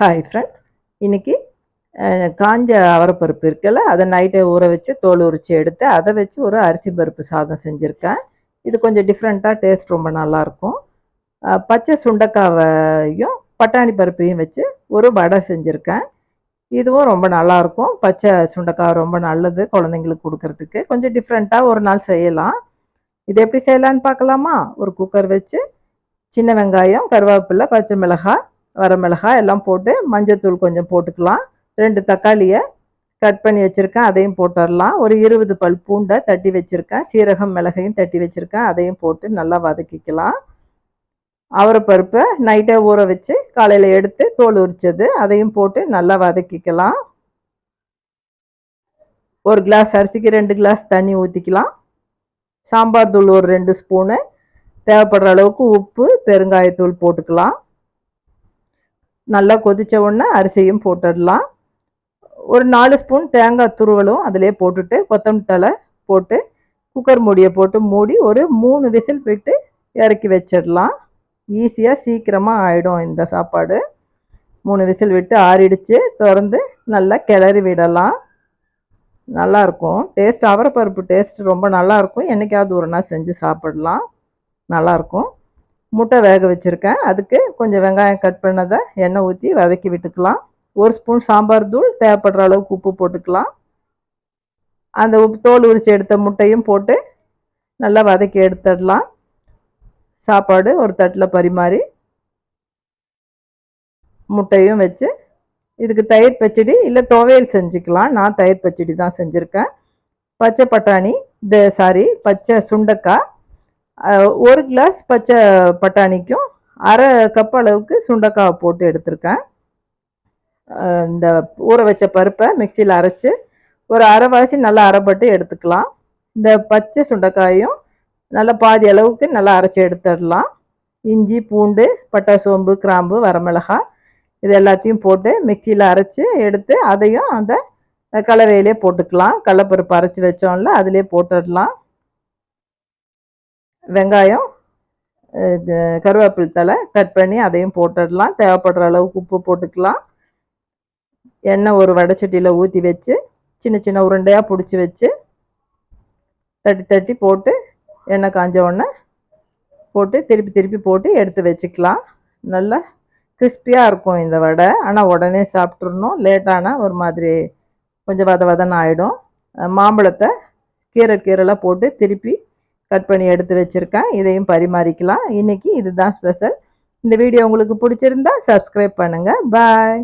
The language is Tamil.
ஹாய் ஃப்ரெண்ட்ஸ் இன்றைக்கி காஞ்ச அவரைப்பருப்பு இருக்குல்ல அதை நைட்டை ஊற வச்சு தோல் உரித்து எடுத்து அதை வச்சு ஒரு அரிசி பருப்பு சாதம் செஞ்சுருக்கேன். இது கொஞ்சம் டிஃப்ரெண்ட்டாக டேஸ்ட் ரொம்ப நல்லாயிருக்கும். பச்சை சுண்டைக்காவையும் பட்டாணி பருப்பையும் வச்சு ஒரு வடை செஞ்சுருக்கேன். இதுவும் ரொம்ப நல்லாயிருக்கும். பச்சை சுண்டைக்காய் ரொம்ப நல்லது குழந்தைங்களுக்கு கொடுக்கறதுக்கு. கொஞ்சம் டிஃப்ரெண்ட்டாக ஒரு நாள் செய்யலாம். இது எப்படி செய்யலான்னு பார்க்கலாமா? ஒரு குக்கர் வச்சு சின்ன வெங்காயம் கருவேப்பிலை பச்சை மிளகாய் வரமிளகாய் எல்லாம் போட்டு மஞ்சத்தூள் கொஞ்சம் போட்டுக்கலாம். ரெண்டு தக்காளியை கட் பண்ணி வச்சுருக்கேன் அதையும் போட்டுடலாம். ஒரு இருபது பல் பூண்டை தட்டி வச்சுருக்கேன் சீரகம் மிளகையும் தட்டி வச்சுருக்கேன் அதையும் போட்டு நல்லா வதக்கிக்கலாம். அவரைப்பருப்பை நைட்டே ஊற வச்சு காலையில் எடுத்து தோல் உரிச்சது அதையும் போட்டு நல்லா வதக்கிக்கலாம். ஒரு கிளாஸ் அரிசிக்கு ரெண்டு கிளாஸ் தண்ணி ஊற்றிக்கலாம் சாம்பார் தூள் ஒரு ரெண்டு ஸ்பூனு தேவைப்படுற அளவுக்கு உப்பு பெருங்காயத்தூள் போட்டுக்கலாம். நல்லா கொதித்த உடனே அரிசியும் போட்டுடலாம். ஒரு நாலு ஸ்பூன் தேங்காய் துருவலும் அதிலே போட்டுட்டு கொத்தமல்லி போட்டு குக்கர் மூடியை போட்டு மூடி ஒரு மூணு விசில் விட்டு இறக்கி வச்சிடலாம். ஈஸியாக சீக்கிரமாக ஆகிடும் இந்த சாப்பாடு. மூணு விசில் விட்டு ஆறிடுச்சு. திறந்து நல்லா கிளறி விடலாம். நல்லாயிருக்கும். டேஸ்ட் அவரைப்பருப்பு டேஸ்ட் ரொம்ப நல்லாயிருக்கும். என்றைக்காவது ஒரு நாள் செஞ்சு சாப்பிடலாம். நல்லாயிருக்கும். முட்டை வேக வச்சுருக்கேன். அதுக்கு கொஞ்சம் வெங்காயம் கட் பண்ணதை எண்ணெய் ஊற்றி வதக்கி விட்டுக்கலாம். ஒரு ஸ்பூன் சாம்பார் தூள் தேவைப்படுற அளவுக்கு உப்பு போட்டுக்கலாம். அந்த உப்பு தோல் உரித்து எடுத்த முட்டையும் போட்டு நல்லா வதக்கி எடுத்துடலாம். சாப்பாடு ஒரு தட்டில் பரிமாறி முட்டையும் வச்சு இதுக்கு தயிர் பச்சடி இல்லை துவையல் செஞ்சுக்கலாம். நான் தயிர் பச்சடி தான் செஞ்சுருக்கேன். பச்சை பட்டாணி இந்த சாரி பச்சை சுண்டக்காய் ஒரு கிளாஸ் பச்சை பட்டாணிக்கும் அரை கப் அளவுக்கு சுண்டக்காவை போட்டு எடுத்திருக்கேன். இந்த ஊற வச்ச பருப்பை மிக்சியில் அரைச்சி ஒரு அரை வாசி நல்லா அரைப்பட்டு எடுத்துக்கலாம். இந்த பச்சை சுண்டைக்காயும் நல்லா பாதி அளவுக்கு நல்லா அரைச்சி எடுத்துடலாம். இஞ்சி பூண்டு பட்டை சோம்பு கிராம்பு வரமிளகாய் இது எல்லாத்தையும் போட்டு மிக்சியில் அரைச்சி எடுத்து அதையும் அந்த கலவையிலே போட்டுக்கலாம். கடலப்பருப்பு அரைச்சி வச்சோம்ல அதிலே போட்டுடலாம். வெங்காயம் இது கருவேப்பிலை தழை கட் பண்ணி அதையும் போட்டுடலாம். தேவைப்படுற அளவுக்கு உப்பு போட்டுக்கலாம். எண்ணெய் ஒரு வடைச்சட்டியில் ஊற்றி வச்சு சின்ன சின்ன உருண்டையாக பிடிச்சி வச்சு தட்டி தட்டி போட்டு எண்ணெய் காஞ்ச உடனே போட்டு திருப்பி திருப்பி போட்டு எடுத்து வச்சுக்கலாம். நல்லா கிறிஸ்பியாக இருக்கும் இந்த வடை. ஆனால் உடனே சாப்பிட்றணும் லேட்டானால் ஒரு மாதிரி கொஞ்சம் வத வதன்னு ஆகிடும் மாம்பழத்தை கீரை கீரைலாம் போட்டு திருப்பி கட் பண்ணி எடுத்து வச்சுருக்கேன். இதையும் பரிமாறிக்கலாம். இன்றைக்கி இதுதான் ஸ்பெஷல் இந்த வீடியோ உங்களுக்கு பிடிச்சிருந்தா சப்ஸ்கிரைப் பண்ணுங்கள் பாய்